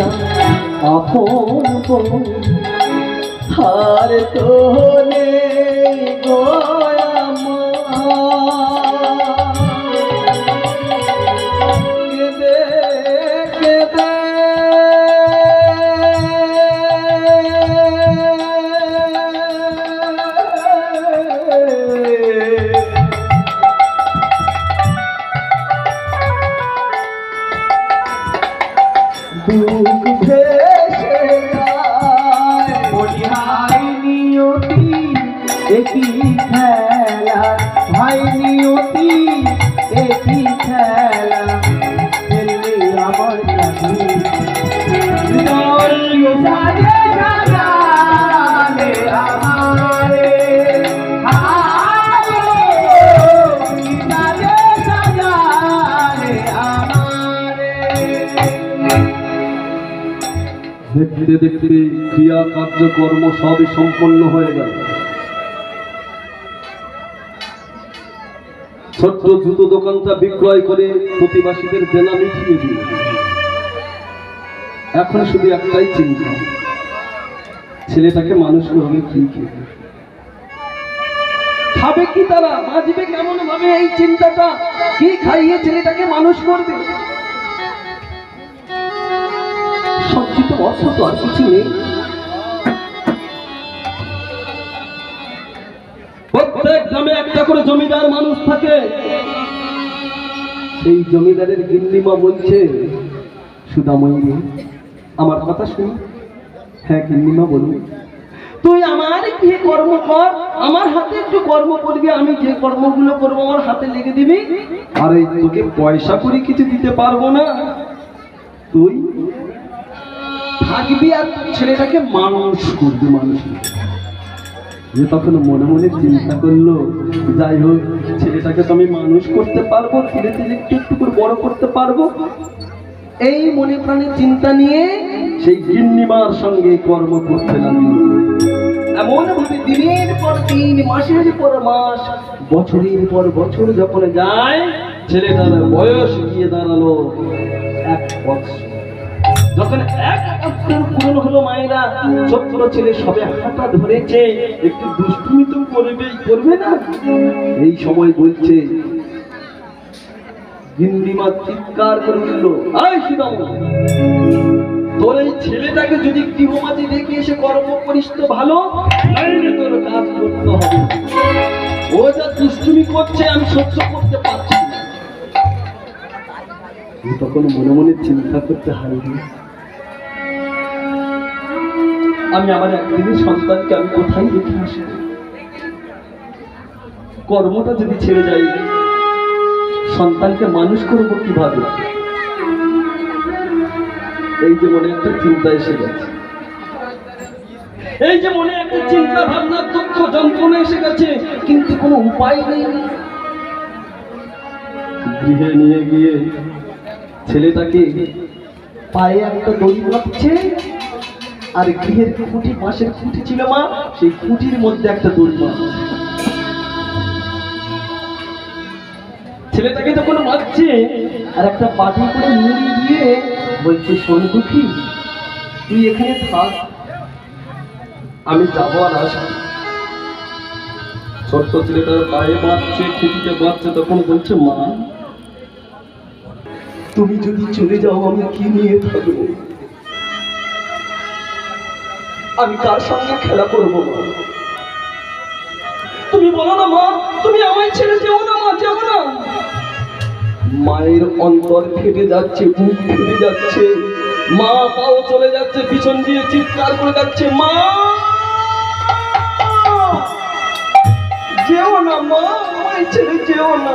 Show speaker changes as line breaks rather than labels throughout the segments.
না আপন হার তো নেই গো। দুঃখ ভেসে যায়
বলিহাই নিয়তি একই খেলা ভাই নিয়তি একই খেলা খেললে আমার কাছে
দেখতে দেখতে ক্রিয়া কার্যকর্ম সবই সম্পন্ন হয়ে গেল। ছোট্ট জুতো দোকানটা বিক্রয় করে প্রতিবাসীদের দেনা মিটিয়ে দিল। এখন শুধু একটাই চিন্তা, ছেলেটাকে মানুষ করবে কি খাবে কি তারা? বাঁচবে কেমন ভাবে এই চিন্তাটা? কি খাইয়ে ছেলেটাকে মানুষ করবে? সবচেয়ে তো আর কিছু নেই। প্রত্যেক গ্রামে একটা করে জমিদার মানুষ থাকে। সেই জমিদারের গিন্নিমা বলছে সুদাময়ী আমার কথা শুন। হ্যাঁ গিন্নিমা বলুন তুই আমার গিয়ে কর্ম কর? আমার হাতে একটু কর্ম করবি, আমি যে কর্মগুলো করব আমার হাতে লেগে দিবি। আরে, তোকে পয়সা করে কিছু দিতে পারব না। তুই থাকবি আর ছেলেটাকে মানুষ করবি, মানুষ যে তখন মনে মনে চিন্তা করল, যাই হোক, ছেলেটাকে তো আমি মানুষ করতে পারব, ধীরে ধীরে একটু একটু করে বড় করতে পারব। এই মনে প্রাণে চিন্তা নিয়ে সেই গিন্নিমার সঙ্গে কর্ম করতে লাগল। এমন ভাবে দিনের পর দিন, মাসের পর মাস, বছরের পর বছর যখন যায়, ছেলেটার বয়স গিয়ে দাঁড়াল এক বছর যখন এক পূরণ হলো মায়েরা ছেলে সবে হাঁটা ধরেছে। একটু দুষ্টুমি তো করবেই, করবে না? এই সময় বলছে হিন্দিমা চিৎকার করে উঠল আয় সুদাম, তোর এই ছেলেটাকে যদি গৃহমাঝি দেখে এসে কর্ম করিস তো ভালো তোর কাজ করতে হবে। ও যা দুষ্টুমি করছে, আমি সহ্য করতে পারছি ও তখন মনে মনে চিন্তা করতে হারিয়ে আমি আমার একদিনের সন্তানকে আমি কোথায় রেখে আসি কর্মটা যদি ছেড়ে যাই, সন্তানকে মানুষ করব কীভাবে? এই যে মনে একটা চিন্তা এসে গেছে। এই যে মনে একটা চিন্তা ভাবনা, দুঃখ, যন্ত্রণা এসে গেছে, কিন্তু কোনো উপায় নেই। গৃহে নিয়ে গিয়ে ছেলেটাকে পায়ে একটা দড়ি বাঁধছে আর গৃহের খুঁটি, পাশের খুঁটি ছিল মা, সেই খুঁটির মধ্যে একটা দড়ি বাঁধছে ছেলেটাকে যখন মারছে আর একটা বাটি করে মুড়ি দিয়ে বলছে, শোন দুঃখী, তুই এখানে থাক, আমি যাব আর আসব। ছোট্ট ছেলেটা পায়ে বাঁধছে খুঁটিতে বাঁধছে তখন বলছে, মা তুমি যদি চলে যাও, আমি কি নিয়ে থাকব? আমি কার সঙ্গে খেলা করব তুমি বলো না মা, তুমি আমায় ছেড়ে যেও না মা, যেও না। মায়ের অন্তর ফেটে যাচ্ছে, বুক ফেটে যাচ্ছে। মা পাও চলে যাচ্ছে, পিছন দিয়ে চিৎকার করে যাচ্ছে, মা! যেও না মা, আমায় ছেড়ে যেও না।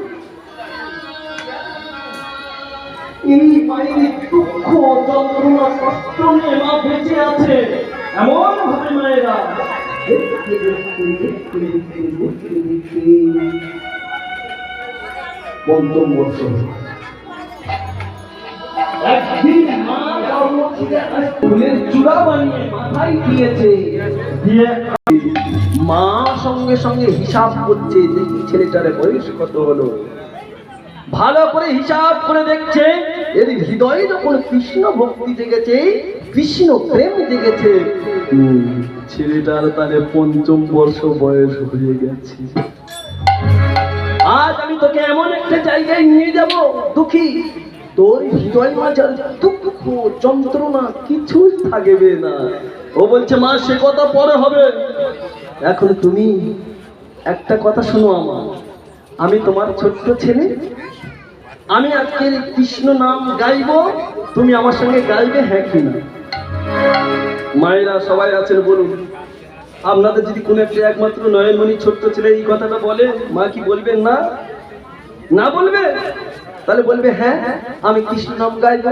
এই দুঃখ যন্ত্রণা কষ্ট নিয়ে মা বেঁচে আছে। এমন ভাবে মায়েরা। মা সঙ্গে সঙ্গে হিসাব করছে দেখি ছেলেটার বয়স কত হলো। ভালো করে হিসাব করে দেখছে। এর হৃদয়ে যখন কৃষ্ণ ভক্তি জেগেছে কৃষ্ণ প্রেম জেগেছে। ছেলেটার তাহলে পঞ্চম বর্ষ বয়স হয়ে গেছে। আজ আমি তোকে এমন একটা জায়গায় নিয়ে যাব দুঃখী। তোর হৃদয় মাঝার দুঃখ যন্ত্রণা কিছুই থাকবে না। ও বলছে মা সে কথা পরে হবে। এখন তুমি একটা কথা শোনো আমার। আমি তোমার ছোট্ট ছেলে। আমি আজকে কৃষ্ণ নাম গাইবো, তুমি আমার সঙ্গে গাইবে হ্যাঁ কি না? মায়েরা সবাই আছেন বলুন। আপনাদের যদি কোনো একটা একমাত্র নয়নমণি ছোট্ট ছেলে এই কথাটা বলে, মা কি বলবেন না? না বলবে? তাহলে বলবে হ্যাঁ আমি কৃষ্ণ নাম গাইব।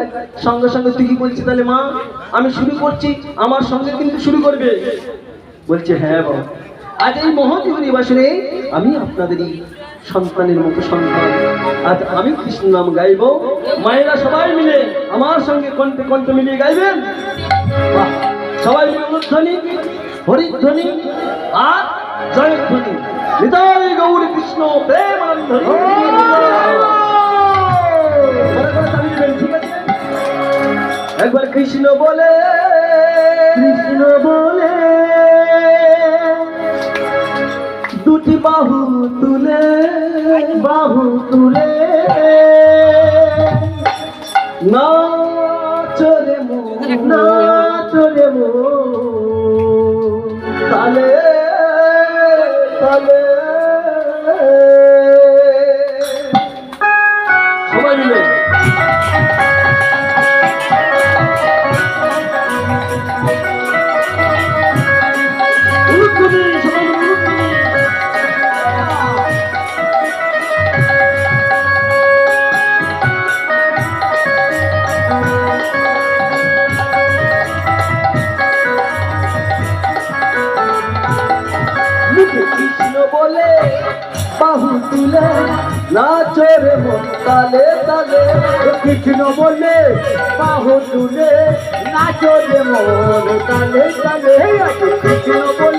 সঙ্গে সঙ্গে তুই কি বলছিস তাহলে মা? আমি শুরু করছি, আমার সঙ্গে কিন্তু শুরু করবে। বলছে হ্যাঁ বাবা। আজ এই মহজীবনী বাসনে আমি আপনাদেরই সন্তানের মতো সন্তান। আজ আমি কৃষ্ণ নাম গাইব। মায়েরা সবাই মিলে আমার সঙ্গে কণ্ঠে কণ্ঠ মিলিয়ে গাইবেন। সবাই অনুধ্বনি হরিধ্বনি আর জয়ধ্বনি। হৃদয় গৌর কৃষ্ণ প্রেমানন্দ আছে? একবার কৃষ্ণ বলে। কৃষ্ণ বলে দুটি বাহু তুলে বাহু তুলে। না চলে না চলে তালে কৃষ্ণ বলে, বাহু তুলে নাচে রে মন তালে তালে। কৃষ্ণ বলে, বাহু তুলে নাচো রে মন তালে তালে। কৃষ্ণ বলে।